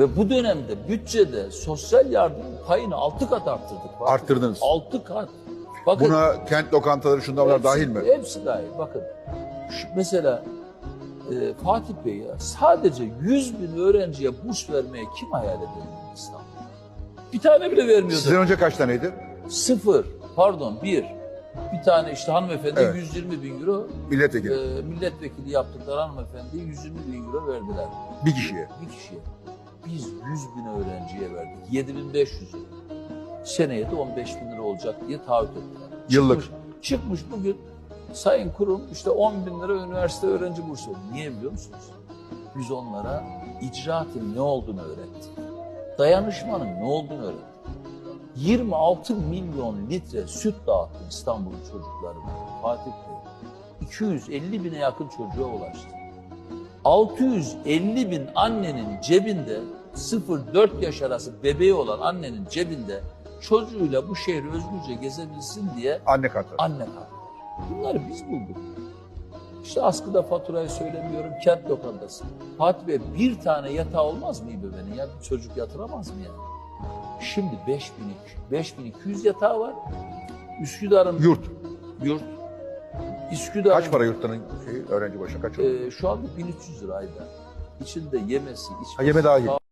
Ve bu dönemde bütçede sosyal yardım payını altı kat arttırdık. Bakın. Arttırdınız. Altı kat. Bakın, Buna kent lokantaları şunlar bunlar hepsi- dahil mi? Hepsi dahil. Bakın mesela e, Fatih Bey ya sadece 100 bin öğrenciye burs vermeye kim hayal edebilir İstanbul'da? Bir tane bile vermiyordu. Sizden önce kaç taneydi? Sıfır, pardon bir. Bir tane işte hanımefendi Evet. 120 bin euro Milletvekili. e, milletvekili yaptıkları hanımefendiye 120 bin euro verdiler. Bir kişiye. Bir kişiye. Biz 100 bin öğrenciye verdik. 7500 euro. Seneye de 15 bin lira olacak diye taahhüt ettiler. Yıllık. Çıkmış, çıkmış bugün Sayın Kurum işte 10 bin lira üniversite öğrenci bursu. Niye biliyor musunuz? Biz onlara icraatın ne olduğunu öğrettik. Dayanışmanın ne olduğunu öğrettik. 26 milyon litre süt dağıttı İstanbul'un çocuklarına. Fatih Bey. 250 bine yakın çocuğa ulaştı. 650 bin annenin cebinde 0-4 yaş arası bebeği olan annenin cebinde çocuğuyla bu şehri özgürce gezebilsin diye Anne kartı. anne kartı. Bunları biz bulduk. İşte askıda faturayı söylemiyorum, kent lokantası. Fatih Bey bir tane yatağı olmaz mı İBB'nin ya? Bir çocuk yatıramaz mı yani? Şimdi 5200, 5200 yatağı var. Üsküdar'ın Yurt. yurt. Üsküdar'ın Kaç para yurtların şey, öğrenci başına kaç olur? e, şu anda 1300 lira ayda. İçinde yemesi, içmesi, Ha, yeme dahil.